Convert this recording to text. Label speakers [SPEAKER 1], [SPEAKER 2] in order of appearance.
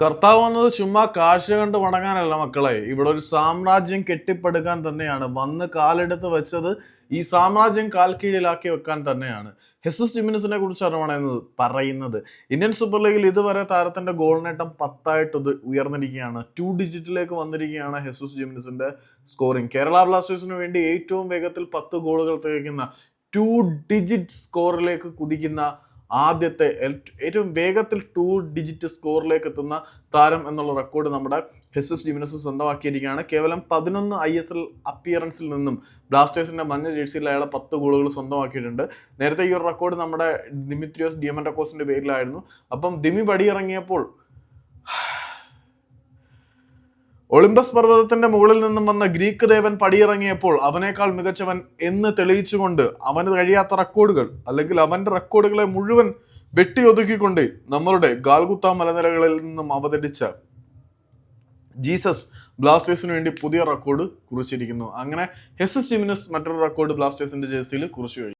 [SPEAKER 1] കർത്താവ് വന്നത് ചുമ്മാ കാശ് കണ്ട് വണങ്ങാനല്ല മക്കളെ. ഇവിടെ ഒരു സാമ്രാജ്യം കെട്ടിപ്പടുക്കാൻ തന്നെയാണ്. വന്ന് കാലെടുത്ത് വെച്ചത് ഈ സാമ്രാജ്യം കാൽ കീഴിലാക്കി വെക്കാൻ തന്നെയാണ്. ഹെസസ് ജിമിനസിനെ കുറിച്ചാണ് പറയുന്നത് പറയുന്നത്. ഇന്ത്യൻ സൂപ്പർ ലീഗിൽ ഇതുവരെ താരത്തിന്റെ ഗോൾ നേട്ടം പത്തായിട്ട് ഉയർന്നിരിക്കുകയാണ്. ടു ഡിജിറ്റിലേക്ക് വന്നിരിക്കുകയാണ് ഹെസസ് ജിമിനസിന്റെ സ്കോറിംഗ് കേരള ബ്ലാസ്റ്റേഴ്സിന് വേണ്ടി ഏറ്റവും വേഗത്തിൽ പത്ത് ഗോളുകൾ തികയ്ക്കുന്ന ടു ഡിജിറ്റ് സ്കോറിലേക്ക് കുതിക്കുന്ന ആദ്യത്തെ ഏറ്റവും വേഗത്തിൽ ടു ഡിജിറ്റ് സ്കോറിലേക്ക് എത്തുന്ന താരം എന്നുള്ള റെക്കോർഡ് നമ്മുടെ ഹെസസ് ഡിമിനസ് സ്വന്തമാക്കിയിരിക്കുകയാണ്. കേവലം പതിനൊന്ന് ഐ എസ് എൽ അപ്പിയറൻസിൽ നിന്നും ബ്ലാസ്റ്റേഴ്സിന്റെ മഞ്ഞ ജേഴ്സിയിൽ അയാളെ പത്ത് ഗോളുകൾ സ്വന്തമാക്കിയിട്ടുണ്ട്. നേരത്തെ ഈ ഒരു റെക്കോർഡ് നമ്മുടെ ദിമിത്രിയോസ് ഡിയമൻഡക്കോസിന്റെ പേരിലായിരുന്നു. അപ്പം ദിമി പടിയിറങ്ങിയപ്പോൾ ഒളിമ്പസ് പർവതത്തിന്റെ മുകളിൽ നിന്നും വന്ന ഗ്രീക്ക് ദേവൻ പടിയിറങ്ങിയപ്പോൾ അവനേക്കാൾ മികച്ചവൻ എന്ന് തെളിയിച്ചുകൊണ്ട് അവന് കഴിയാത്ത റെക്കോർഡുകൾ അല്ലെങ്കിൽ അവന്റെ റെക്കോർഡുകളെ മുഴുവൻ വെട്ടിയൊതുക്കിക്കൊണ്ട് നമ്മളുടെ ഗാൽഗുത്ത മലനിരകളിൽ നിന്നും അവതരിച്ച ജീസസ് ബ്ലാസ്റ്റേഴ്സിന് വേണ്ടി പുതിയ റെക്കോർഡ് കുറിച്ചിരിക്കുന്നു. അങ്ങനെ ഹെസസ് ജിമിനസ് മറ്റൊരു റെക്കോർഡ് ബ്ലാസ്റ്റേഴ്സിന്റെ ജേഴ്സിയിൽ കുറിച്ചു കഴിഞ്ഞു.